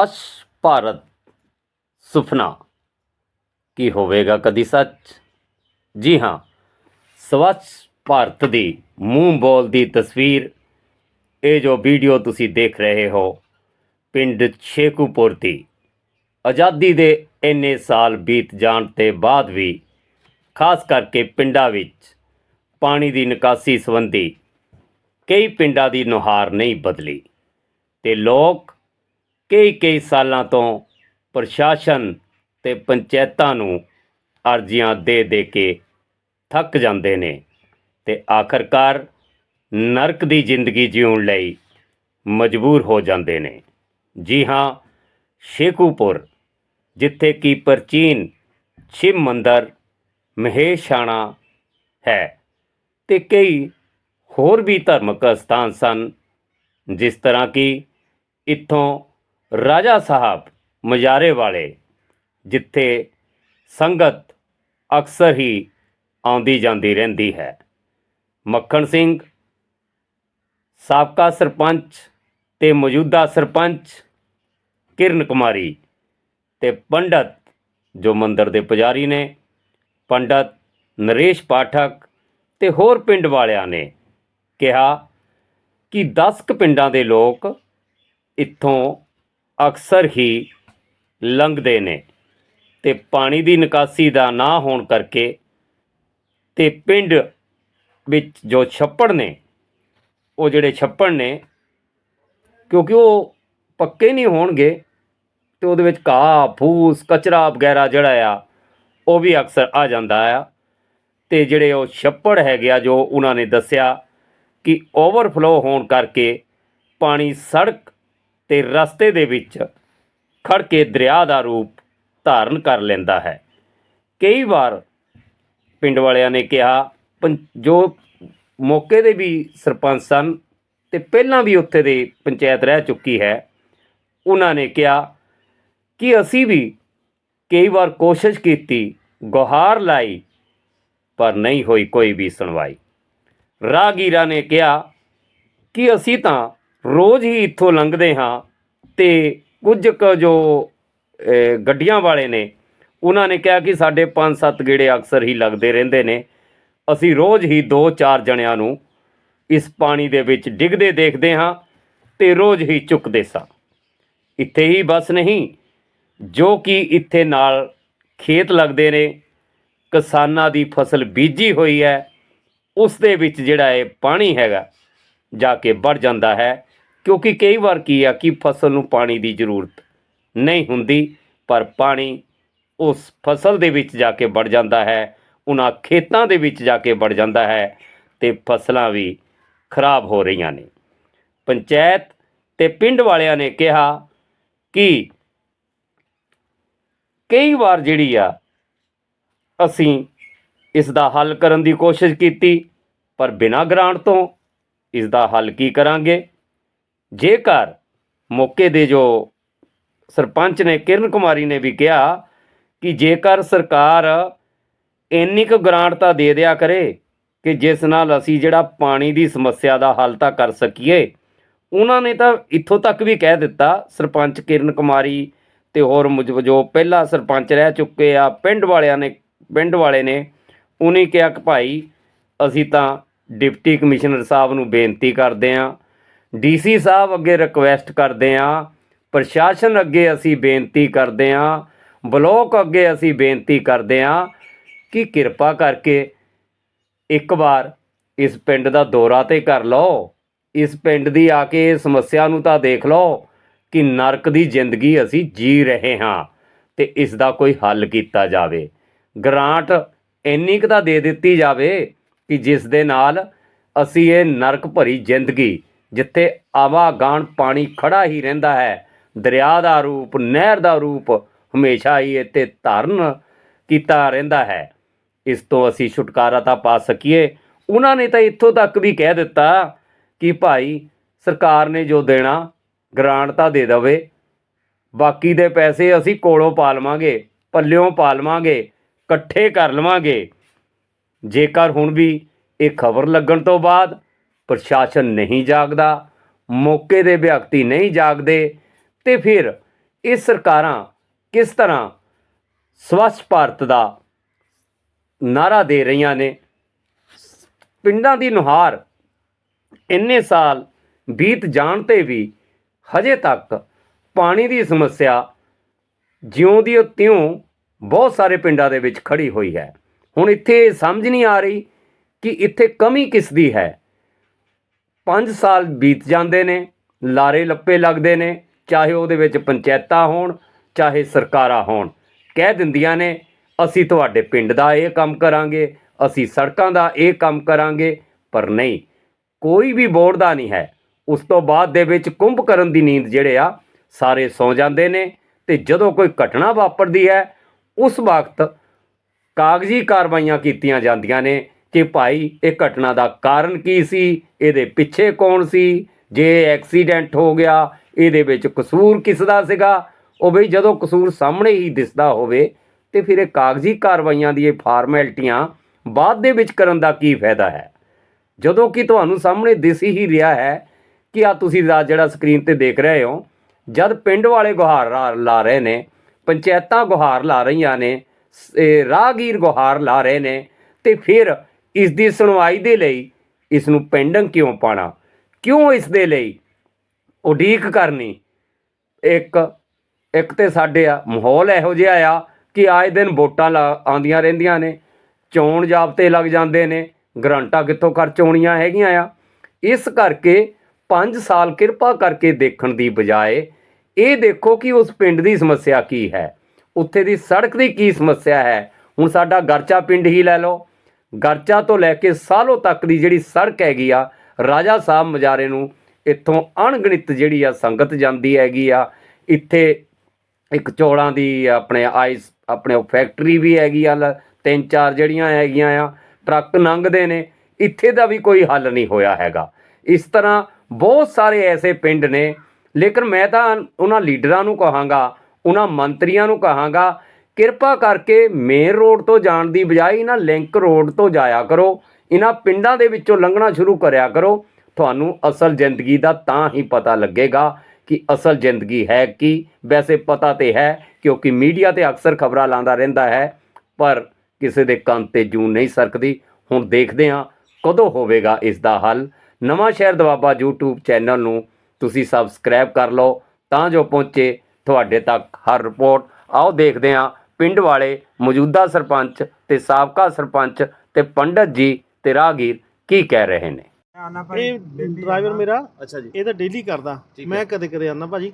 ਸਵੱਛ ਭਾਰਤ ਸੁਪਨਾ ਕੀ ਹੋਵੇਗਾ ਕਦੀ ਸੱਚ? ਜੀ ਹਾਂ, ਸਵੱਛ ਭਾਰਤ ਦੀ ਮੂੰਹ ਬੋਲ ਦੀ ਤਸਵੀਰ, ਇਹ ਜੋ ਵੀਡੀਓ ਤੁਸੀਂ ਦੇਖ ਰਹੇ ਹੋ, ਪਿੰਡ ਛੇਕੂਪੁਰ ਦੀ ਆਜ਼ਾਦੀ ਦੇ ਇੰਨੇ ਸਾਲ ਬੀਤ ਜਾਣ ਤੇ ਬਾਅਦ ਵੀ, ਖਾਸ ਕਰਕੇ ਪਿੰਡਾਂ ਵਿੱਚ ਪਾਣੀ ਦੀ ਨਿਕਾਸੀ ਸੰਬੰਧੀ ਕਈ ਪਿੰਡਾਂ ਦੀ ਨੁਹਾਰ ਨਹੀਂ ਬਦਲੀ ਤੇ ਲੋਕ ਕਈ ਕਈ ਸਾਲਾਂ ਤੋਂ ਪ੍ਰਸ਼ਾਸਨ ਤੇ ਪੰਚਾਇਤਾਂ ਨੂੰ ਅਰਜ਼ੀਆਂ ਦੇ ਦੇ ਕੇ ਥੱਕ ਜਾਂਦੇ ਨੇ ਤੇ ਆਖਰਕਾਰ ਨਰਕ ਦੀ ਜ਼ਿੰਦਗੀ ਜਿਉਣ ਲਈ ਮਜਬੂਰ ਹੋ ਜਾਂਦੇ ਨੇ। ਜੀ ਹਾਂ, ਸ਼ੇਖੂਪੁਰ, ਜਿੱਥੇ ਕਿ ਪ੍ਰਾਚੀਨ ਸ਼ਿਵ ਮੰਦਰ ਮਹੇਸ਼ਾਣਾ ਹੈ ਤੇ ਕਈ ਹੋਰ ਵੀ ਧਾਰਮਿਕ ਸਥਾਨ ਸਨ, ਜਿਸ ਤਰ੍ਹਾਂ ਕਿ ਇੱਥੋਂ ਰਾਜਾ ਸਾਹਿਬ ਮਜਾਰੇ ਵਾਲੇ, ਜਿੱਥੇ ਸੰਗਤ ਅਕਸਰ ਹੀ ਆਉਂਦੀ ਜਾਂਦੀ ਰਹਿੰਦੀ ਹੈ। ਮੱਖਣ ਸਿੰਘ, ਸਾਬਕਾ ਸਰਪੰਚ ਤੇ ਮੌਜੂਦਾ ਸਰਪੰਚ ਕਿਰਨ ਕੁਮਾਰੀ ਤੇ ਪੰਡਤ, ਜੋ ਮੰਦਰ ਦੇ ਪੁਜਾਰੀ ਨੇ, ਪੰਡਤ ਨਰੇਸ਼ ਪਾਠਕ ਤੇ ਹੋਰ ਪਿੰਡ ਵਾਲਿਆਂ ਨੇ ਕਿਹਾ ਕਿ 10 ਕੁ ਪਿੰਡਾਂ ਦੇ ਲੋਕ ਇੱਥੋਂ ਅਕਸਰ ਹੀ ਲੰਘਦੇ ਨੇ ਤੇ ਪਾਣੀ ਦੀ ਨਿਕਾਸੀ ਦਾ ਨਾ ਹੋਣ ਕਰਕੇ ਤੇ ਪਿੰਡ ਵਿੱਚ ਜੋ ਛੱਪੜ ਨੇ, ਉਹ ਜਿਹੜੇ ਛੱਪੜ ਨੇ, ਕਿਉਂਕਿ ਉਹ ਪੱਕੇ ਨਹੀਂ ਹੋਣਗੇ ਤੇ ਉਹਦੇ ਵਿੱਚ ਘਾਹ, ਫੂਸ, ਕਚਰਾ ਵਗੈਰਾ ਜਿਹੜਾ ਆ, ਉਹ ਵੀ ਅਕਸਰ ਆ ਜਾਂਦਾ ਆ। ਤੇ ਜਿਹੜੇ ਉਹ ਛੱਪੜ ਹੈਗੇ ਆ, ਜੋ ਉਹਨਾਂ ਨੇ ਦੱਸਿਆ ਕਿ ਓਵਰਫਲੋ ਹੋਣ ਕਰਕੇ ਪਾਣੀ ਸੜਕ ਤੇ ਰਸਤੇ ਦੇ ਵਿੱਚ ਖੜ ਕੇ ਦਰਿਆ ਦਾ ਰੂਪ ਧਾਰਨ ਕਰ ਲੈਂਦਾ ਹੈ। ਕਈ ਵਾਰ ਪਿੰਡ ਵਾਲਿਆਂ ਨੇ ਕਿਹਾ ਪੰ- ਜੋ ਮੌਕੇ ਦੇ ਵੀ ਸਰਪੰਚ ਸਨ ਤੇ ਪਹਿਲਾਂ ਵੀ ਉੱਥੇ ਦੇ ਪੰਚਾਇਤ ਰਹਿ ਚੁੱਕੀ ਹੈ, ਉਹਨਾਂ ਨੇ ਕਿਹਾ ਕਿ ਅਸੀਂ ਵੀ ਕਈ ਵਾਰ ਕੋਸ਼ਿਸ਼ ਕੀਤੀ, ਗੁਹਾਰ ਲਾਈ, ਪਰ ਨਹੀਂ ਹੋਈ ਕੋਈ ਵੀ ਸੁਣਵਾਈ। ਰਾਹਗੀਰਾਂ ਨੇ ਕਿਹਾ ਕਿ ਅਸੀਂ ਤਾਂ ਰੋਜ਼ ਹੀ ਇੱਥੋਂ ਲੰਘਦੇ ਹਾਂ ਤੇ ਕੁਝ ਕੁ ਜੋ ਗੱਡੀਆਂ ਵਾਲੇ ਨੇ, ਉਹਨਾਂ ਨੇ ਕਿਹਾ ਕਿ ਸਾਡੇ 5-7 ਗੇੜੇ ਅਕਸਰ ਹੀ ਲੱਗਦੇ ਰਹਿੰਦੇ ਨੇ। ਅਸੀਂ ਰੋਜ਼ ਹੀ 2-4 ਜਣਿਆਂ ਨੂੰ ਇਸ ਪਾਣੀ ਦੇ ਵਿੱਚ ਡਿੱਗਦੇ ਦੇਖਦੇ ਹਾਂ ਤੇ ਰੋਜ਼ ਹੀ ਚੁੱਕਦੇ ਸਾਂ। ਇੱਥੇ ਹੀ ਬਸ ਨਹੀਂ, ਜੋ ਕਿ ਇੱਥੇ ਨਾਲ ਖੇਤ ਲੱਗਦੇ ਨੇ, ਕਿਸਾਨਾਂ ਦੀ ਫਸਲ ਬੀਜੀ ਹੋਈ ਹੈ, ਉਸ ਦੇ ਵਿੱਚ ਜਿਹੜਾ ਇਹ ਪਾਣੀ ਹੈਗਾ, ਜਾ ਕੇ ਵੜ ਜਾਂਦਾ ਹੈ। ਕਿਉਂਕਿ ਕਈ ਵਾਰ ਕੀ ਆ ਕਿ ਫਸਲ ਨੂੰ ਪਾਣੀ ਦੀ ਜ਼ਰੂਰਤ ਨਹੀਂ ਹੁੰਦੀ, ਪਰ ਪਾਣੀ ਉਸ ਫਸਲ ਦੇ ਵਿੱਚ ਜਾ ਕੇ ਵੜ ਜਾਂਦਾ ਹੈ, ਉਹਨਾਂ ਖੇਤਾਂ ਦੇ ਵਿੱਚ ਜਾ ਕੇ ਵੜ ਜਾਂਦਾ ਹੈ ਤੇ ਫਸਲਾਂ ਵੀ ਖਰਾਬ ਹੋ ਰਹੀਆਂ ਨੇ। ਪੰਚਾਇਤ ਤੇ ਪਿੰਡ ਵਾਲਿਆਂ ਨੇ ਕਿਹਾ ਕਿ ਕਈ ਵਾਰ ਜਿਹੜੀ ਆ, ਅਸੀਂ ਇਸ ਦਾ ਹੱਲ ਕਰਨ ਦੀ ਕੋਸ਼ਿਸ਼ ਕੀਤੀ, ਪਰ ਬਿਨਾਂ ਗ੍ਰਾਂਟ ਤੋਂ ਇਸ ਦਾ ਹੱਲ ਕੀ ਕਰਾਂਗੇ? ਜੇਕਰ ਮੌਕੇ ਦੇ ਜੋ ਸਰਪੰਚ ਨੇ ਕਿਰਨ ਕੁਮਾਰੀ ਨੇ ਵੀ ਕਿਹਾ ਕਿ ਜੇਕਰ ਸਰਕਾਰ ਇੰਨੀ ਕੁ ਗ੍ਰਾਂਟ ਤਾਂ ਦੇ ਦਿਆ ਕਰੇ ਕਿ ਜਿਸ ਨਾਲ ਅਸੀਂ ਜਿਹੜਾ ਪਾਣੀ ਦੀ ਸਮੱਸਿਆ ਦਾ ਹੱਲ ਤਾਂ ਕਰ ਸਕੀਏ, ਉਹਨਾਂ ਨੇ ਤਾਂ ਇੱਥੋਂ ਤੱਕ ਵੀ ਕਹਿ ਦਿੱਤਾ, ਸਰਪੰਚ ਕਿਰਨ ਕੁਮਾਰੀ ਤੇ ਹੋਰ ਮੁਜ- ਜੋ ਪਹਿਲਾ ਸਰਪੰਚ ਰਹਿ ਚੁੱਕੇ ਆ, ਪਿੰਡ ਵਾਲਿਆਂ ਨੇ, ਪਿੰਡ ਵਾਲੇ ਨੇ, ਉਹਨੇ ਕਿਹਾ ਕਿ ਭਾਈ ਅਸੀਂ ਤਾਂ ਡਿਪਟੀ ਕਮਿਸ਼ਨਰ ਸਾਹਿਬ ਨੂੰ ਬੇਨਤੀ ਕਰਦੇ ਆਂ ਡੀਸੀ ਸਾਹਿਬ ਅੱਗੇ ਰਿਕੁਐਸਟ ਕਰਦੇ ਆਂ ਪ੍ਰਸ਼ਾਸਨ ਅੱਗੇ ਅਸੀਂ ਬੇਨਤੀ ਕਰਦੇ ਆਂ ਬਲੋਕ ਅੱਗੇ ਅਸੀਂ ਬੇਨਤੀ ਕਰਦੇ ਆਂ ਕਿ ਕਿਰਪਾ ਕਰਕੇ ਇੱਕ ਵਾਰ ਇਸ ਪਿੰਡ ਦਾ ਦੌਰਾ ਤੇ ਕਰ ਲਓ। ਇਸ ਪਿੰਡ ਦੀ ਆ ਕੇ ਸਮੱਸਿਆ ਨੂੰ ਤਾਂ ਦੇਖ ਲਓ ਕਿ ਨਰਕ ਦੀ ਜ਼ਿੰਦਗੀ ਅਸੀਂ ਜੀ ਰਹੇ ਹਾਂ ਤੇ ਇਸ ਦਾ ਕੋਈ ਹੱਲ ਕੀਤਾ ਜਾਵੇ। ਗ੍ਰਾਂਟ ਇੰਨੀ ਕੁ ਤਾਂ ਦੇ ਦਿੱਤੀ ਜਾਵੇ ਕਿ ਜਿਸ ਦੇ ਨਾਲ ਅਸੀਂ ਇਹ ਨਰਕ ਭਰੀ ਜ਼ਿੰਦਗੀ ਜਿੱਥੇ ਆਵਾਗਾਨ ਪਾਣੀ ਖੜਾ ਹੀ ਰਹਿੰਦਾ ਹੈ। ਦਰਿਆ ਦਾ ਰੂਪ, ਨਹਿਰ ਦਾ ਰੂਪ ਹਮੇਸ਼ਾ ਹੀ ਇੱਥੇ ਧਾਰਨ ਕੀਤਾ ਰਹਿੰਦਾ ਹੈ। ਇਸ ਤੋਂ ਅਸੀਂ ਛੁਟਕਾਰਾ ਤਾਂ ਪਾ ਸਕੀਏ। ਉਹਨਾਂ ਨੇ ਤਾਂ ਇੱਥੋਂ ਤੱਕ ਵੀ ਕਹਿ ਦਿੱਤਾ ਕਿ ਭਾਈ ਸਰਕਾਰ ਨੇ ਜੋ ਦੇਣਾ, ਗ੍ਰਾਂਟ ਤਾਂ ਦੇ ਦੇਵੇ। ਬਾਕੀ ਦੇ ਪੈਸੇ ਅਸੀਂ ਕੋਲੋਂ ਪਾ ਲਵਾਂਗੇ, ਪੱਲਿਓਂ ਪਾ ਲਵਾਂਗੇ, ਇਕੱਠੇ ਕਰ ਲਵਾਂਗੇ। ਜੇਕਰ ਹੁਣ ਵੀ ਇਹ ਖਬਰ ਲੱਗਣ ਤੋਂ ਬਾਅਦ ਪ੍ਰਸ਼ਾਸਨ ਨਹੀਂ ਜਾਗਦਾ, ਮੌਕੇ ਦੇ ਵਿਅਕਤੀ ਨਹੀਂ ਜਾਗਦੇ, ਤੇ ਫਿਰ ਇਹ ਸਰਕਾਰਾਂ ਕਿਸ ਤਰ੍ਹਾਂ ਸਵੱਛ ਭਾਰਤ ਦਾ ਨਾਰਾ ਦੇ ਰਹੀਆਂ ਨੇ? ਪਿੰਡਾਂ ਦੀ ਨੁਹਾਰ ਇੰਨੇ ਸਾਲ ਬੀਤ ਜਾਣ ਤੇ ਵੀ ਹਜੇ ਤੱਕ ਪਾਣੀ ਦੀ ਸਮੱਸਿਆ ਜਿਉਂ ਦੀ ਉਹ ਤਿਉਂ ਬਹੁਤ ਸਾਰੇ ਪਿੰਡਾਂ ਦੇ ਵਿੱਚ ਖੜੀ ਹੋਈ ਹੈ। ਹੁਣ ਇੱਥੇ ਇਹ ਸਮਝ ਨਹੀਂ ਆ ਰਹੀ ਕਿ ਇੱਥੇ ਕਮੀ ਕਿਸ ਦੀ ਹੈ? 5 ਸਾਲ ਬੀਤ ਜਾਂਦੇ ਨੇ, ਲਾਰੇ ਲੱਪੇ ਲੱਗਦੇ ਨੇ, ਚਾਹੇ ਉਹਦੇ ਵਿੱਚ ਪੰਚਾਇਤਾਂ ਹੋਣ, ਚਾਹੇ ਸਰਕਾਰਾਂ ਹੋਣ। ਕਹਿ ਦਿੰਦੀਆਂ ਨੇ, ਅਸੀਂ ਤੁਹਾਡੇ ਪਿੰਡ ਦਾ ਇਹ ਕੰਮ ਕਰਾਂਗੇ, ਅਸੀਂ ਸੜਕਾਂ ਦਾ ਇਹ ਕੰਮ ਕਰਾਂਗੇ, ਪਰ ਨਹੀਂ, ਕੋਈ ਵੀ ਬੋਰਡ ਦਾ ਨਹੀਂ ਹੈ। ਉਸ ਤੋਂ ਬਾਅਦ ਦੇ ਵਿੱਚ ਕੁੰਭ ਕਰਨ ਦੀ ਨੀਂਦ ਜਿਹੜੇ ਆ, ਸਾਰੇ ਸੌ ਜਾਂਦੇ ਨੇ ਤੇ ਜਦੋਂ ਕੋਈ ਘਟਨਾ ਵਾਪਰਦੀ ਹੈ, ਉਸ ਵਕਤ ਕਾਗਜ਼ੀ ਕਾਰਵਾਈਆਂ ਕੀਤੀਆਂ ਜਾਂਦੀਆਂ ਨੇ ਕਿ ਭਾਈ, ਇਹ ਘਟਨਾ ਦਾ ਕਾਰਨ ਕੀ ਸੀ? ਇਹਦੇ ਪਿੱਛੇ ਕੌਣ ਸੀ? ਜੇ ਐਕਸੀਡੈਂਟ ਹੋ ਗਿਆ, ਇਹਦੇ ਵਿੱਚ ਕਸੂਰ ਕਿਸ ਦਾ ਸੀਗਾ? ਉਹ ਬਈ ਜਦੋਂ ਕਸੂਰ ਸਾਹਮਣੇ ਹੀ ਦਿਸਦਾ ਹੋਵੇ, ਤੇ ਫਿਰ ਇਹ ਕਾਗਜ਼ੀ ਕਾਰਵਾਈਆਂ ਦੀ ਇਹ ਫਾਰਮੈਲਿਟੀਆਂ ਬਾਅਦ ਦੇ ਵਿੱਚ ਕਰਨ ਦਾ ਕੀ ਫਾਇਦਾ ਹੈ? ਜਦੋਂ ਕਿ ਤੁਹਾਨੂੰ ਸਾਹਮਣੇ ਦਿਸ ਹੀ ਰਿਹਾ ਹੈ ਕਿ ਆ ਤੁਸੀਂ ਜਿਹੜਾ ਸਕਰੀਨ ਤੇ ਦੇਖ ਰਹੇ ਹੋ, ਜਦ ਪਿੰਡ ਵਾਲੇ ਗੁਹਾਰ ਲਾ- ਲਾ ਰਹੇ ਨੇ, ਪੰਚਾਇਤਾਂ ਗੁਹਾਰ ਲਾ ਰਹੀਆਂ ਨੇ, ਸ- ਰਾਹਗੀਰ ਗੁਹਾਰ ਲਾ ਰਹੇ ਨੇ, ਤੇ ਫਿਰ ਇਸ ਦੀ ਸੁਣਵਾਈ ਦੇ ਲਈ ਇਸ ਨੂੰ ਪੈਂਡਿੰਗ ਕਿਉਂ ਪਾਣਾ? ਕਿਉਂ ਇਸ ਦੇ ਲਈ ਉਡੀਕ ਕਰਨੀ? ਇੱਕ ਇੱਕ ਤੇ ਸਾਡੇ ਆ, ਮਾਹੌਲ ਇਹੋ ਜਿਹਾ ਆ ਕਿ ਆਏ ਦਿਨ ਵੋਟਾਂ ਲਾ- ਆਉਂਦੀਆਂ ਰਹਿੰਦੀਆਂ ਨੇ, ਚੋਣ ਜਾਬਤੇ ਲੱਗ ਜਾਂਦੇ ਨੇ, ਗਰੰਟਾਂ ਕਿੱਥੋਂ ਖਰਚ ਹੋਣੀਆਂ ਹੈਗੀਆਂ ਆ? ਇਸ ਕਰਕੇ 5 ਸਾਲ ਕਿਰਪਾ ਕਰਕੇ ਦੇਖਣ ਦੀ ਬਜਾਏ ਇਹ ਦੇਖੋ ਕਿ ਉਸ ਪਿੰਡ ਦੀ ਸਮੱਸਿਆ ਕੀ ਹੈ। ਉੱਥੇ ਦੀ ਸੜਕ ਦੀ ਕੀ ਸਮੱਸਿਆ ਹੈ? ਹੁਣ ਸਾਡਾ ਗਰਚਾ ਪਿੰਡ ਹੀ ਲੈ ਲਓ। ਗਰਚਾ ਤੋਂ ਲੈ ਕੇ ਸਾਲੋ ਤੱਕ ਦੀ ਜਿਹੜੀ ਸੜਕ ਹੈਗੀ ਆ, ਰਾਜਾ ਸਾਹਿਬ ਮਜਾਰੇ ਨੂੰ ਇੱਥੋਂ ਅਣਗਿਣਤ ਜਿਹੜੀ ਆ ਸੰਗਤ ਜਾਂਦੀ ਹੈਗੀ ਆ। ਇੱਥੇ ਇੱਕ ਚੌਲਾਂ ਦੀ ਆਪਣੇ ਆਈਸ, ਆਪਣੇ ਉਹ ਫੈਕਟਰੀ ਵੀ ਹੈਗੀ ਆ, ਲ- ਤਿੰਨ ਚਾਰ ਜਿਹੜੀਆਂ ਹੈਗੀਆਂ ਆ, ਟਰੱਕ ਲੰਘਦੇ ਨੇ। ਇੱਥੇ ਦਾ ਵੀ ਕੋਈ ਹੱਲ ਨਹੀਂ ਹੋਇਆ ਹੈਗਾ। ਇਸ ਤਰ੍ਹਾਂ ਬਹੁਤ ਸਾਰੇ ਐਸੇ ਪਿੰਡ ਨੇ, ਲੇਕਿਨ ਮੈਂ ਤਾਂ ਉਹਨਾਂ ਲੀਡਰਾਂ ਨੂੰ ਕਹਾਂਗਾ ਉਹਨਾਂ ਮੰਤਰੀਆਂ ਨੂੰ ਕਹਾਂਗਾ ਕਿਰਪਾ ਕਰਕੇ ਮੇਨ ਰੋਡ ਤੋਂ ਜਾਣ ਦੀ ਬਜਾਏ ਇਹਨਾਂ ਲਿੰਕ ਰੋਡ ਤੋਂ ਜਾਇਆ ਕਰੋ। ਇਹਨਾਂ ਪਿੰਡਾਂ ਦੇ ਵਿੱਚੋਂ ਲੰਘਣਾ ਸ਼ੁਰੂ ਕਰਿਆ ਕਰੋ। ਤੁਹਾਨੂੰ ਅਸਲ ਜ਼ਿੰਦਗੀ ਦਾ ਤਾਂ ਹੀ ਪਤਾ ਲੱਗੇਗਾ ਕਿ ਅਸਲ ਜ਼ਿੰਦਗੀ ਹੈ ਕੀ। ਵੈਸੇ ਪਤਾ ਤੇ ਹੈ ਕਿਉਂਕਿ ਮੀਡੀਆ ਤੇ ਅਕਸਰ ਖਬਰਾਂ ਲਾਉਂਦਾ ਰਹਿੰਦਾ ਹੈ, ਪਰ ਕਿਸੇ ਦੇ ਕੰਨ ਤੇ ਜੂ ਨਹੀਂ ਸਰਕਦੀ। ਹੁਣ ਦੇਖਦੇ ਹਾਂ ਕਦੋਂ ਹੋਵੇਗਾ ਇਸ ਦਾ ਹੱਲ। ਨਵਾਂ ਸ਼ਹਿਰ ਦਵਾਬਾ YouTube ਚੈਨਲ ਨੂੰ ਤੁਸੀਂ ਸਬਸਕ੍ਰਾਈਬ ਕਰ ਲਓ, ਤਾਂ ਜੋ ਪਹੁੰਚੇ ਤੁਹਾਡੇ ਤੱਕ ਹਰ ਰਿਪੋਰਟ। ਆਓ ਦੇਖਦੇ ਹਾਂ ਪਿੰਡ ਵਾਲੇ ਮੌਜੂਦਾ ਸਰਪੰਚ ਤੇ ਸਾਬਕਾ ਸਰਪੰਚ ਤੇ ਪੰਡਤ ਜੀ ਤੇ ਰਾਹਗੀਰ ਕੀ ਕਹਿ ਰਹੇ ਨੇ? ਇਹ ਡਰਾਈਵਰ ਮੇਰਾ ਅੱਛਾ ਜੀ। ਇਹ ਤਾਂ ਡੇਲੀ ਕਰਦਾ। ਮੈਂ। ਕਦੇ ਕਦੇ ਆਉਂਦਾ ਭਾਜੀ।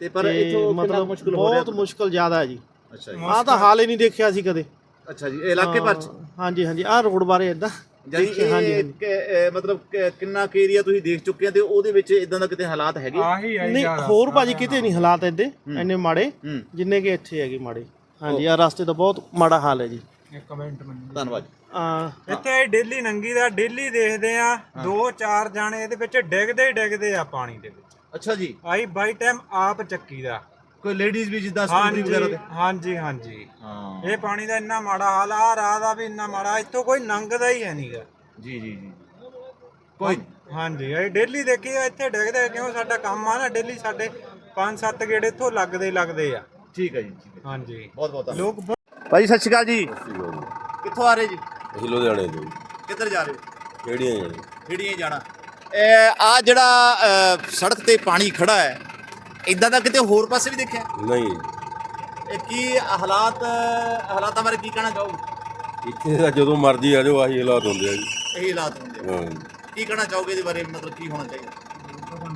ਤੇ ਪਰ ਇਥੋਂ ਮਤਲਬ ਮੁਸ਼ਕਲ ਹੋ ਰਿਹਾ? ਬਹੁਤ ਮੁਸ਼ਕਲ ਜ਼ਿਆਦਾ ਹੈ ਜੀ। ਅੱਛਾ ਜੀ। ਆਹ ਤਾਂ ਹਾਲ ਹੀ ਨਹੀਂ ਦੇਖਿਆ ਸੀ ਕਦੇ। ਅੱਛਾ ਜੀ ਇਲਾਕੇ ਹਾਂ, ਹਾਂਜੀ ਹਾਂਜੀ ਆਹ ਰੋਡ ਬਾਰੇ ਇਦਾਂ ਹਾਂਜੀ, ਮਤਲਬ ਕਿੰਨਾ ਕੁ ਏਰੀਆ ਤੁਸੀਂ ਦੇਖ ਚੁੱਕੇ ਆ ਤੇ ਉਹਦੇ ਵਿੱਚ ਇਦਾਂ ਦਾ ਕਿਤੇ ਹਾਲਾਤ ਹੈਗੇ? ਨਹੀਂ ਹੋਰ ਭਾਜੀ ਕਿਤੇ ਨਹੀਂ ਹਾਲਾਤ ਏਦੇ ਹੂੰ। ਇੰਨੇ ਮਾੜੇ ਜਿੰਨੇ ਕਿ ਇੱਥੇ ਹੈਗੇ ਮਾੜੇ। ਹਾਂਜੀ ਆ ਰਸਤੇ ਦਾ ਬਹੁਤ ਮਾੜਾ ਹਾਲ ਹੈ ਜੀ। ਧੰਨਵਾਦ ਆ ਇੱਥੇ ਡੇਲੀ ਨੰਗੀ ਦਾ ਡੇਲੀ ਦੇਖਦੇ ਆ ਦੋ ਚਾਰ ਜਾਣੇ ਇਹਦੇ ਵਿੱਚ ਡਿੱਗਦੇ ਹੀ ਡਿੱਗਦੇ ਆ ਪਾਣੀ ਦੇ ਵਿੱਚ। ਅੱਛਾ ਜੀ। ਆਈ ਬਾਈ ਟਾਈਮ ਆਪ ਚੱਕੀ ਦਾ। ਕੋਈ ਲੇਡੀਜ਼ ਵੀ ਜਿੱਦਾਂ ਸਕੂਟਰੀ ਹਾਂਜੀ ਵਗੈਰਾ ਤੇ? ਹਾਂਜੀ ਹਾਂਜੀ। ਹਾਂ। ਇਹ ਪਾਣੀ ਦਾ ਇੰਨਾ ਮਾੜਾ ਹਾਲ ਆ ਰਾਹ ਦਾ ਵੀ ਇੰਨਾ ਮਾੜਾ ਇੱਥੋਂ ਕੋਈ ਲੰਘਦਾ ਹੀ ਹੈ ਨਹੀਂਗਾ। ਜੀ ਜੀ ਜੀ। ਕੋਈ ਹਾਂਜੀ ਇਹ ਡੇਲੀ ਦੇਖੀ ਆ ਇੱਥੇ ਡਿੱਗਦੇ ਕਿਉਂ? ਸਾਡਾ ਕੰਮ ਆ ਨਾ ਡੇਲੀ ਸਾਡੇ ਪੰਜ ਸੱਤ ਗੇੜੇ ਇੱਥੋਂ ਲੱਗਦੇ ਲੱਗਦੇ ਆ। ਠੀਕ ਹੈ ਜੀ ਠੀਕ ਹੈ ਹਾਂਜੀ। ਬਹੁਤ ਬਹੁਤ ਧੰਨਵਾਦ। ਲੋਕ ਭਾਈ ਸਤਿ ਸ਼੍ਰੀ ਅਕਾਲ ਜੀ। ਕਿੱਥੋਂ ਆ ਰਹੇ ਜੀ? ਅਸੀਂ ਲੁਧਿਆਣੇ ਤੋਂ। ਕਿੱਧਰ ਜਾ ਰਹੇ ਹੋ? ਕਿਹੜੀਆਂ ਜਾਣੇ ਕਿਹੜੀਆਂ ਜਾਣਾ। ਆ ਜਿਹੜਾ ਅਹ, ਸੜਕ ਤੇ ਪਾਣੀ ਖੜਾ ਹੈ ਇਦਾਂ ਦਾ ਕਿਤੇ ਹੋਰ ਪਾਸੇ ਵੀ ਦੇਖਿਆ? ਨਹੀਂ। ਇਹ ਕੀ ਹਾਲਾਤ ਹਾਲਾਤਾਂ ਬਾਰੇ ਕੀ ਕਹਿਣਾ ਚਾਹੋਗੇ? ਇੱਥੇ ਤਾਂ ਜਦੋਂ ਮਰਜ਼ੀ ਆ ਜਾਓ ਆਹੀ ਹਾਲਾਤ ਹੁੰਦੇ ਆ ਜੀ। ਇਹੀ ਹਾਲਾਤ ਹੁੰਦੇ ਆ। ਹਾਂ। ਕੀ ਕਹਿਣਾ ਚਾਹੋਗੇ ਇਹਦੇ ਬਾਰੇ? ਮਤਲਬ ਕੀ ਹੋਣਾ ਚਾਹੀਦਾ?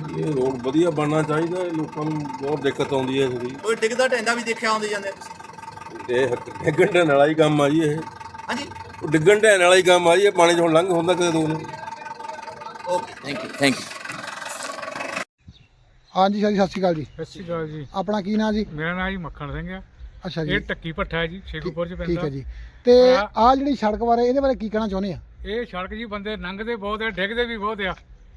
ਇਹ ਰੋਡ ਵਧੀਆ ਬਣਨਾ ਚਾਹੀਦਾ ਇਹ ਲੋਕਾਂ ਨੂੰ ਬਹੁਤ ਦਿੱਕਤ ਆਉਂਦੀ ਹੈ ਇਹਦੀ। ਕੋਈ ਡਿੱਗਦਾ ਢੈਂਦਾ ਵੀ ਦੇਖਿਆ ਆਉਂਦੇ ਜਾਂਦੇ ਤੁਸੀਂ? ਇਹ ਡਿੱਗਣ ਢਹਿਣ ਵਾਲਾ ਹੀ ਕੰਮ ਆ ਜੀ ਇਹ। ਹਾਂਜੀ। ਉਹ ਡਿੱਗਣ ਢਹਿਣ ਵਾਲਾ ਹੀ ਕੰਮ ਆ ਜੀ ਇਹ ਪਾਣੀ 'ਚ ਹੁਣ ਲੰਘ ਹੁੰਦਾ ਕਿਤੇ ਦੋ ਨੇ okay thank you thank you ਹਾਂਜੀ ਸਰ ਜੀ ਸਤਿ ਸ਼੍ਰੀ ਅਕਾਲ ਜੀ। ਸਤਿ ਸ਼੍ਰੀ ਅਕਾਲ ਜੀ। ਆਪਣਾ ਕੀ ਨਾਂ ਜੀ? ਮੇਰਾ ਨਾਮ ਜੀ ਮੱਖਣ ਸਿੰਘ ਆ। ਅੱਛਾ ਇਹ ਜੀ ਟੱਕੀ ਭੱਠਾ ਹੈ ਜੀ ਸ਼ੇਖੂਪੁਰ ਚ ਠੀਕ ਪੈਂਦਾ ਹੈ ਜੀ। ਤੇ ਆ- ਆਹ ਜਿਹੜੀ ਸੜਕ ਬਾਰੇ ਇਹਦੇ ਬਾਰੇ ਕੀ ਕਹਿਣਾ ਚਾਹੁੰਦੇ ਆ? ਇਹ ਸੜਕ ਜੀ ਬੰਦੇ ਲੰਘਦੇ ਬਹੁਤ ਆ ਡਿੱਗਦੇ ਵੀ ਬਹੁਤ ਆ।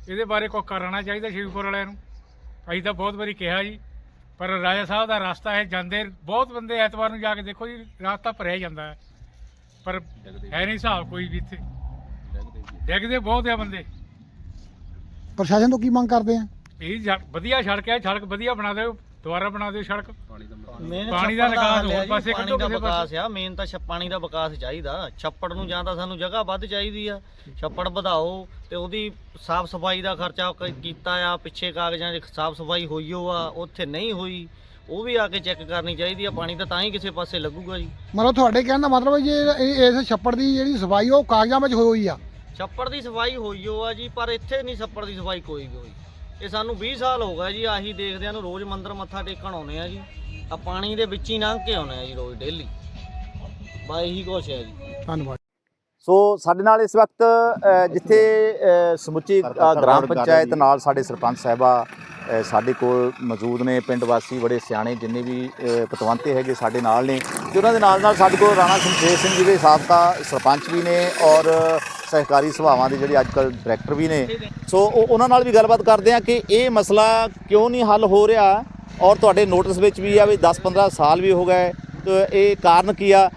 ਇਹਦੇ ਬਾਰੇ ਕੋਈ ਕਰਨਾ ਚਾਹੀਦਾ ਸ਼ੇਖੂਪੁਰ ਵਾਲਿਆਂ ਨੂੰ? ਅਸੀਂ ਤਾਂ ਬਹੁਤ ਵਾਰੀ ਕਿਹਾ ਜੀ ਪਰ ਰਾਜਾ ਸਾਹਿਬ ਦਾ ਰਸਤਾ ਹੈ ਜਾਂਦੇ ਬਹੁਤ ਬੰਦੇ ਐਤਵਾਰ ਨੂੰ ਜਾ ਕੇ ਦੇਖੋ ਜੀ ਰਸਤਾ ਭਰਿਆ ਜਾਂਦਾ ਹੈ। ਪਰ ਹੈ ਨਹੀਂ ਹਿਸਾਬ ਕੋਈ ਵੀ ਇੱਥੇ। ਡਿੱਗਦੇ ਬਹੁਤ ਆ ਬੰਦੇ। ਪ੍ਰਸ਼ਾਸਨ ਤੋਂ ਕੀ ਮੰਗ ਕਰਦੇ ਆ? ਇਹ ਵਧੀਆ ਸੜਕ ਹੈ ਸੜਕ ਵਧੀਆ ਬਣਾ ਦਿਓ। ਦੁਬਾਰਾ ਬਣਾ ਦਿਓ ਸੜਕ। ਮੇਨ ਪਾਣੀ ਦਾ ਛੱਪੜ ਨਿਕਾਸ ਹੱਲ ਹੈ ਹੋਰ ਜੀ, ਪਾਸੇ ਪਾਣੀ ਕੱਢੋ ਦਾ ਕਿਸੇ ਵਿਕਾਸ ਆ ਮੇਨ ਤਾਂ ਪਾਣੀ ਦਾ ਵਿਕਾਸ ਚਾਹੀਦਾ। ਛੱਪੜ ਨੂੰ ਜਾਂ ਤਾਂ ਸਾਨੂੰ ਜਗ੍ਹਾ ਵੱਧ ਚਾਹੀਦੀ ਆ। ਛੱਪੜ ਵਧਾਓ ਤੇ ਉਹਦੀ ਸਾਫ਼ ਸਫ਼ਾਈ ਦਾ ਖਰਚਾ ਕ- ਕੀਤਾ ਆ ਪਿੱਛੇ ਕਾਗਜ਼ਾਂ 'ਚ ਸਾਫ਼ ਸਫ਼ਾਈ ਹੋਈ ਓ ਆ ਉੱਥੇ ਨਹੀਂ ਹੋਈ ਉਹ ਵੀ ਆ ਕੇ ਚੈੱਕ ਕਰਨੀ ਚਾਹੀਦੀ ਆ। ਪਾਣੀ ਤਾਂ ਤਾਂ ਹੀ ਕਿਸੇ ਪਾਸੇ ਲੱਗੂਗਾ ਜੀ। ਮਤਲਬ ਤੁਹਾਡੇ ਕਹਿਣ ਦਾ ਮਤਲਬ ਹੈ ਜੇ ਇਹ- ਇਸ ਛੱਪੜ ਦੀ ਜਿਹੜੀ ਸਫ਼ਾਈ ਉਹ ਕਾਗਜ਼ਾਂ ਵਿੱਚ ਹੋਈ ਆ? ਛੱਪੜ ਦੀ ਸਫ਼ਾਈ ਹੋਈ ਓ ਆ ਜੀ ਪਰ ਇੱਥੇ ਨਹੀਂ ਛੱਪੜ ਦੀ ਸਫ਼ਾਈ ਕੋਈ ਵੀ ਹੋਈ। ਇਹ ਸਾਨੂੰ 20 ਸਾਲ ਹੋ ਗਏ ਜੀ ਆਹੀ ਦੇਖਦਿਆਂ ਨੂੰ ਰੋਜ਼ ਮੰਦਰ ਮੱਥਾ ਟੇਕਣ ਆਉਨੇ ਆ ਜੀ। ਆ ਪਾਣੀ ਦੇ ਵਿੱਚ ਹੀ ਲੰਘ ਕੇ ਆਉਨੇ ਆ ਜੀ ਰੋਜ਼ ਡੇਲੀ ਬਾ ਇਹੀ ਕੁਛ ਹੈ ਜੀ। ਧੰਨਵਾਦ। ਸੋ ਸਾਡੇ ਨਾਲ ਇਸ ਵਕਤ ਜਿੱਥੇ ਸਮੁੱਚੀ ਗ੍ਰਾਮ ਪੰਚਾਇਤ ਨਾਲ ਸਾਡੇ ਸਰਪੰਚ ਸਾਹਿਬਾ ਸਾਡੇ ਕੋਲ ਮੌਜੂਦ ਨੇ ਪਿੰਡ ਵਾਸੀ ਬੜੇ ਸਿਆਣੇ ਜਿੰਨੇ ਵੀ ਪਤਵੰਤੇ ਹੈਗੇ ਸਾਡੇ ਨਾਲ ਨੇ ਤੇ ਉਹਨਾਂ ਦੇ ਨਾਲ ਨਾਲ ਸਾਡੇ ਕੋਲ ਰਾਣਾ ਸ਼ਮਸ਼ੇਰ ਸਿੰਘ ਜੀ ਦੇ ਸਾਬਕਾ ਸਰਪੰਚ ਵੀ ਨੇ ਔਰ ਸਹਿਕਾਰੀ ਸਭਾਵਾਂ ਦੇ ਜਿਹੜੇ ਅੱਜਕੱਲ ਡਾਇਰੈਕਟਰ ਵੀ ਨੇ ਸੋ ਉਹ- ਉਹਨਾਂ ਨਾਲ ਵੀ ਗੱਲਬਾਤ ਕਰਦੇ ਆ ਕਿ ਇਹ ਮਸਲਾ ਕਿਉਂ ਨਹੀਂ ਹੱਲ ਹੋ ਰਿਹਾ ਔਰ ਤੁਹਾਡੇ ਨੋਟਿਸ ਵਿੱਚ ਵੀ ਆ ਵੀ 10-15 ਸਾਲ ਵੀ ਹੋ ਗਏ ਤੇ ਇਹ ਕਾਰਨ ਕੀ ਆ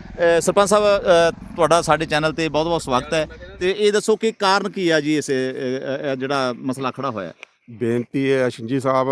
ਸਰਪੰਚ ਸਾਹਿਬ ਤੁਹਾਡਾ ਸਾਡੇ ਚੈਨਲ ਤੇ ਬਹੁਤ-ਬਹੁਤ ਸਵਾਗਤ ਹੈ ਤੇ ਇਹ ਦੱਸੋ ਕਿ ਕਾਰਨ ਕੀ ਆ ਜੀ ਇਸ ਜਿਹੜਾ ਮਸਲਾ ਖੜਾ ਹੋਇਆ? ਬੇਨਤੀ ਹੈ ਸ਼ਿੰਜੀ ਸਾਹਿਬ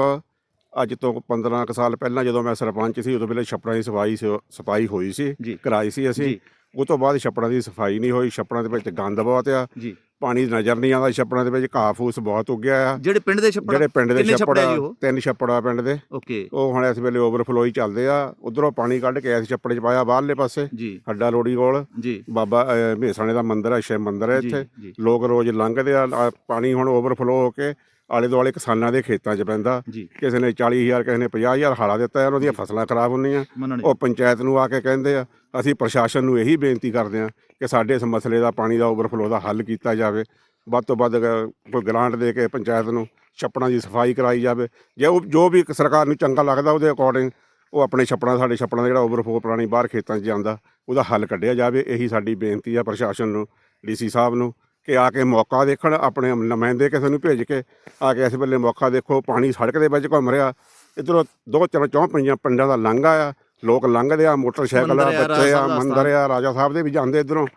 ਅੱਜ ਤੋਂ 15 ਕੁ ਸਾਲ ਪਹਿਲਾਂ ਜਦੋਂ ਮੈਂ ਸਰਪੰਚ ਸੀ ਉਦੋਂ ਵੇਲੇ ਛੱਪੜਾਂ ਦੀ ਸਫ਼ਾਈ ਸਫ਼ਾਈ ਹੋਈ ਸੀ। ਕਰਾਈ ਸੀ ਅਸੀਂ। ਉਹ ਤੋਂ ਬਾਅਦ ਛੱਪੜਾਂ ਦੀ ਸਫ਼ਾਈ ਨਹੀਂ ਹੋਈ ਛੱਪੜਾਂ ਦੇ ਵਿੱਚ ਗੰਦ ਬਹੁਤ ਆ। ਜੀ। ਪਾਣੀ ਨਜ਼ਰ ਨਹੀਂ ਆਉਂਦਾ ਛੱਪੜਾਂ ਦੇ ਵਿੱਚ ਘਾਹ ਫੂਸ ਬਹੁਤ ਉੱਗਿਆ ਆ। ਜਿਹੜੇ ਪਿੰਡ ਦੇ ਛੱਪੜ ਜਿਹੜੇ ਪਿੰਡ ਦੇ ਛੱਪੜ? ਤਿੰਨ ਛੱਪੜ ਪਿੰਡ ਦੇ। ਓਕੇ। ਉਹ ਹੁਣ ਇਸ ਵੇਲੇ ਓਵਰਫਲੋ ਹੀ ਚੱਲਦੇ ਆ। ਉਧਰੋਂ ਪਾਣੀ ਕੱਢ ਕੇ ਇਸ ਛੱਪੜ 'ਚ ਪਾਇਆ ਬਾਹਰਲੇ ਪਾਸੇ। ਜੀ। ਹੱਡਾ ਲੋੜੀ ਕੋਲ। ਜੀ। ਬਾਬਾ ਅਹ, ਮਹੇਸਾਣੇ ਦਾ ਮੰਦਿਰ ਹੈ ਸ਼ਿਵ ਮੰਦਿਰ ਹੈ ਇੱਥੇ। ਲੋਕ ਰੋਜ਼ ਲੰਘਦੇ ਆ ਪਾਣੀ ਹੁਣ ਓਵਰਫਲੋ ਹੋ ਕੇ ਆਲੇ ਦੁਆਲੇ ਕਿਸਾਨਾਂ ਦੇ ਖੇਤਾਂ 'ਚ ਪੈਂਦਾ। ਜੀ। ਕਿਸੇ ਨੇ 40000 ਕਿਸੇ ਨੇ 50000 ਹਾਲਾ ਦਿੱਤਾ ਹੈ ਉਹਨਾਂ ਦੀਆਂ ਫਸਲਾਂ ਖਰਾਬ ਹੁੰਦੀਆਂ। ਮੰਨਣੀ ਉਹ ਪੰਚਾਇਤ ਨੂੰ ਆ ਕੇ ਕਹਿੰਦੇ ਆ ਅਸੀਂ ਪ੍ਰਸ਼ਾਸਨ ਨੂੰ ਇਹੀ ਬੇਨਤੀ ਕਰਦੇ ਆ ਕਿ ਸਾਡੇ ਇਸ ਮਸਲੇ ਦਾ ਪਾਣੀ ਦਾ ਓਵਰਫਲੋ ਦਾ ਹੱਲ ਕੀਤਾ ਜਾਵੇ। ਵੱਧ ਤੋਂ ਵੱਧ ਅਗਰ ਕੋਈ ਗ੍ਰਾਂਟ ਦੇ ਕੇ ਪੰਚਾਇਤ ਨੂੰ ਛੱਪੜਾਂ ਦੀ ਸਫ਼ਾਈ ਕਰਾਈ ਜਾਵੇ ਜੇ ਉਹ ਜੋ ਵੀ ਸਰਕਾਰ ਨੂੰ ਚੰਗਾ ਲੱਗਦਾ ਉਹਦੇ ਅਕੋਰਡਿੰਗ ਉਹ ਆਪਣੇ ਛੱਪੜਾਂ ਸਾਡੇ ਛੱਪੜਾਂ ਦਾ ਜਿਹੜਾ ਓਵਰਫਲੋ ਪਾਣੀ ਬਾਹਰ ਖੇਤਾਂ 'ਚ ਜਾਂਦਾ ਉਹਦਾ ਹੱਲ ਕੱਢਿਆ ਜਾਵੇ। ਇਹੀ ਸਾਡੀ ਬੇਨਤੀ ਆ ਪ੍ਰਸ਼ਾਸਨ ਨੂੰ ਡੀਸੀ ਸਾਹਿਬ ਨੂੰ। ਕਿ ਆ ਕੇ ਮੌਕਾ ਦੇਖਣ ਆਪਣੇ ਨੁਮਾਇੰਦੇ ਕਿਸੇ ਨੂੰ ਭੇਜ ਕੇ ਆ ਕੇ ਇਸ ਵੇਲੇ ਮੌਕਾ ਦੇਖੋ ਪਾਣੀ ਸੜਕ ਦੇ ਵਿੱਚ ਘੁੰਮ ਰਿਹਾ। ਇੱਧਰੋਂ ਦੋ ਚਾਰ ਚੌਂ ਪੰਜਾਂ ਪਿੰਡਾਂ ਦਾ ਲੰਘਾ ਆ ਲੋਕ ਲੰਘਦੇ ਆ ਮੋਟਰਸਾਈਕਲ ਆ ਆ, ਬੱਚੇ ਆ ਮੰਦਰ ਆ ਰਾਜਾ ਸਾਹਿਬ ਦੇ ਵੀ ਜਾਂਦੇ ਇੱਧਰੋਂ।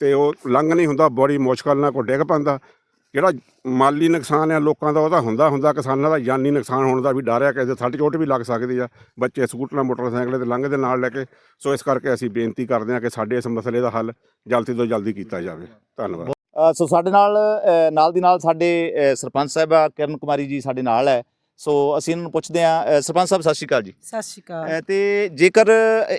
ਤੇ ਉਹ ਲੰਘ ਨਹੀਂ ਹੁੰਦਾ ਬੜੀ ਮੁਸ਼ਕਲ ਨਾਲ ਕੋਈ ਡਿੱਗ ਪੈਂਦਾ। ਜਿਹੜਾ ਮਾਲੀ ਨੁਕਸਾਨ ਆ ਲੋਕਾਂ ਦਾ ਉਹਦਾ ਹੁੰਦਾ ਹੁੰਦਾ ਕਿਸਾਨਾਂ ਦਾ ਜਾਨੀ ਨੁਕਸਾਨ ਹੋਣ ਦਾ ਵੀ ਡਰ ਆ ਕਿਸੇ ਸੱਟ ਚੋਟ ਵੀ ਲੱਗ ਸਕਦੀ ਆ। ਬੱਚੇ ਸਕੂਟਰਾਂ ਮੋਟਰਸਾਈਕਲ ਤੇ ਲੰਘਦੇ ਨਾਲ ਲੈ ਕੇ ਸੋ ਇਸ ਕਰਕੇ ਅਸੀਂ ਬੇਨਤੀ ਕਰਦੇ ਹਾਂ ਕਿ ਸਾਡੇ ਇਸ ਮਸਲੇ ਦਾ ਹੱਲ ਜਲਦੀ ਤੋਂ ਜਲਦੀ ਕੀਤਾ ਜਾਵੇ। ਧੰਨਵਾਦ। ਸੋ ਸਾਡੇ ਨਾਲ ਨਾਲ ਦੀ ਨਾਲ ਸਾਡੇ ਸਰਪੰਚ ਸਾਹਿਬਾ ਕਿਰਨ ਕੁਮਾਰੀ ਜੀ ਸਾਡੇ ਨਾਲ ਹੈ। ਸੋ ਅਸੀਂ ਇਹਨਾਂ ਨੂੰ ਪੁੱਛਦੇ ਹਾਂ ਸਰਪੰਚ ਸਾਹਿਬ ਸਤਿ ਸ਼੍ਰੀ ਅਕਾਲ ਜੀ। ਸਤਿ ਸ਼੍ਰੀ ਅਕਾਲ। ਤੇ ਜੇਕਰ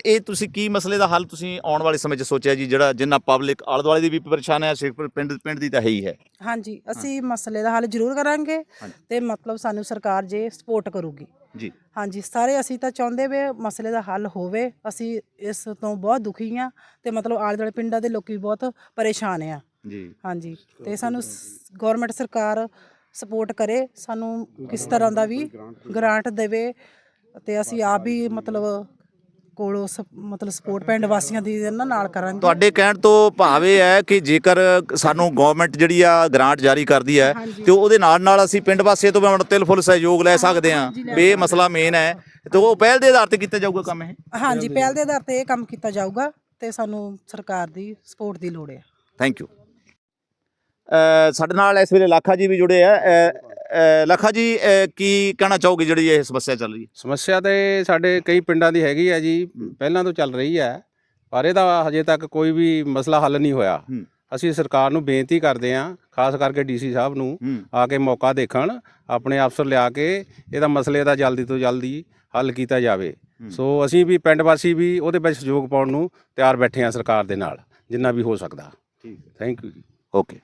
ਇਹ ਤੁਸੀਂ ਕੀ ਮਸਲੇ ਦਾ ਹੱਲ ਤੁਸੀਂ ਆਉਣ ਵਾਲੇ ਸਮੇਂ 'ਚ ਸੋਚਿਆ ਜੀ ਜਿਹੜਾ ਜਿੰਨਾ ਪਬਲਿਕ ਆਲੇ ਦੁਆਲੇ ਦੀ ਵੀ ਪਰੇਸ਼ਾਨ ਹੈ ਸ਼ੇਖਪੁਰ ਪਿੰਡ ਪਿੰਡ ਦੀ ਤਾਂ ਹੈ ਹੀ ਹੈ। ਹਾਂਜੀ ਅਸੀਂ ਮਸਲੇ ਦਾ ਹੱਲ ਜ਼ਰੂਰ ਕਰਾਂਗੇ। ਤੇ ਮਤਲਬ ਸਾਨੂੰ ਸਰਕਾਰ ਜੇ ਸਪੋਰਟ ਕਰੂਗੀ। ਜੀ। ਹਾਂਜੀ ਸਾਰੇ ਅਸੀਂ ਤਾਂ ਚਾਹੁੰਦੇ ਵੇ ਮਸਲੇ ਦਾ ਹੱਲ ਹੋਵੇ। ਅਸੀਂ ਇਸ ਤੋਂ ਬਹੁਤ ਦੁਖੀ ਆ ਤੇ ਮਤਲਬ ਆਲੇ ਦੁਆਲੇ ਪਿੰਡਾਂ ਦੇ ਲੋਕੀ ਬਹੁਤ ਪਰੇਸ਼ਾਨ ਆ। ਜੀ। ਹਾਂਜੀ। ਤੇ ਸਾਨੂੰ ਗਵਰਨਮੈਂਟ ਸਰਕਾਰ ਸਪੋਰਟ ਕਰੇ ਸਾਨੂੰ ਕਿਸ ਤਰ੍ਹਾਂ ਦਾ ਵੀ ਗ੍ਰਾਂਟ ਦੇਵੇ ਤੇ ਅਸੀਂ ਆਪ ਵੀ ਮਤਲਬ ਕੋਲੋਂ ਸ- ਮਤਲਬ ਸਪੋਰਟ ਪਿੰਡ ਵਾਸੀਆਂ ਦੀ ਇਹਨਾਂ ਨਾਲ ਕਰਾਂਗੇ। ਤੁਹਾਡੇ ਕਹਿਣ ਤੋਂ ਭਾਵ ਇਹ ਹੈ ਕਿ ਜੇਕਰ ਸਾਨੂੰ ਗਵਰਨਮੈਂਟ ਜਿਹੜੀ ਆ ਗ੍ਰਾਂਟ ਜਾਰੀ ਕਰਦੀ ਹੈ। ਤੇ ਉਹਦੇ ਨਾਲ ਨਾਲ ਅਸੀਂ ਪਿੰਡ ਵਾਸੀਆਂ ਤੋਂ ਵੀ ਤਿਲ ਫੁੱਲ ਸਹਿਯੋਗ ਲੈ ਸਕਦੇ ਹਾਂ। ਵੀ ਇਹ ਮਸਲਾ ਮੇਨ ਹੈ। ਤੇ ਉਹ ਪਹਿਲ ਦੇ ਆਧਾਰ ਤੇ ਕੀਤਾ ਜਾਊਗਾ ਕੰਮ ਇਹ? ਹਾਂਜੀ ਪਹਿਲ ਦੇ ਆਧਾਰ ਤੇ ਇਹ ਕੰਮ ਕੀਤਾ ਜਾਊਗਾ ਤੇ ਸਾਨੂੰ ਸਰਕਾਰ ਦੀ ਸਪੋਰਟ ਦੀ ਲੋੜ ਹੈ। ਥੈਂਕ ਯੂ ਸਾਡੇ ਨਾਲ ਇਸ ਵੇਲੇ ਲਾਖਾ ਜੀ ਵੀ ਜੁੜੇ ਆ। ਲਾਖਾ ਜੀ ਕੀ ਕਹਿਣਾ ਚਾਹੋਗੇ ਜਿਹੜੀ ਇਹ ਸਮੱਸਿਆ ਚੱਲ ਰਹੀ ਹੈ? ਸਮੱਸਿਆ ਤੇ ਸਾਡੇ ਕਈ ਪਿੰਡਾਂ ਦੀ ਹੈਗੀ ਹੈ ਜੀ ਪਹਿਲਾਂ ਤੋਂ ਚੱਲ ਰਹੀ ਹੈ ਪਰ ਇਹਦਾ ਹਜੇ ਤੱਕ ਕੋਈ ਵੀ ਮਸਲਾ ਹੱਲ ਨਹੀਂ ਹੋਇਆ। ਅਸੀਂ ਸਰਕਾਰ ਨੂੰ ਬੇਨਤੀ ਕਰਦੇ ਹਾਂ ਖਾਸ ਕਰਕੇ ਡੀਸੀ ਸਾਹਿਬ ਨੂੰ ਆ ਕੇ ਮੌਕਾ ਦੇਖਣ ਆਪਣੇ ਅਫਸਰ ਲਿਆ ਕੇ ਇਹਦਾ ਮਸਲੇ ਦਾ ਜਲਦੀ ਤੋਂ ਜਲਦੀ ਹੱਲ ਕੀਤਾ ਜਾਵੇ। ਸੋ ਅਸੀਂ ਵੀ ਪਿੰਡ ਵਾਸੀ ਵੀ ਉਹਦੇ ਵਿੱਚ ਸਹਿਯੋਗ ਪਾਉਣ ਨੂੰ ਤਿਆਰ ਬੈਠੇ ਹਾਂ ਸਰਕਾਰ ਦੇ ਨਾਲ ਜਿੰਨਾ ਵੀ ਹੋ ਸਕਦਾ। ਠੀਕ ਹੈ। ਥੈਂਕ ਯੂ ਜੀ। ਓਕੇ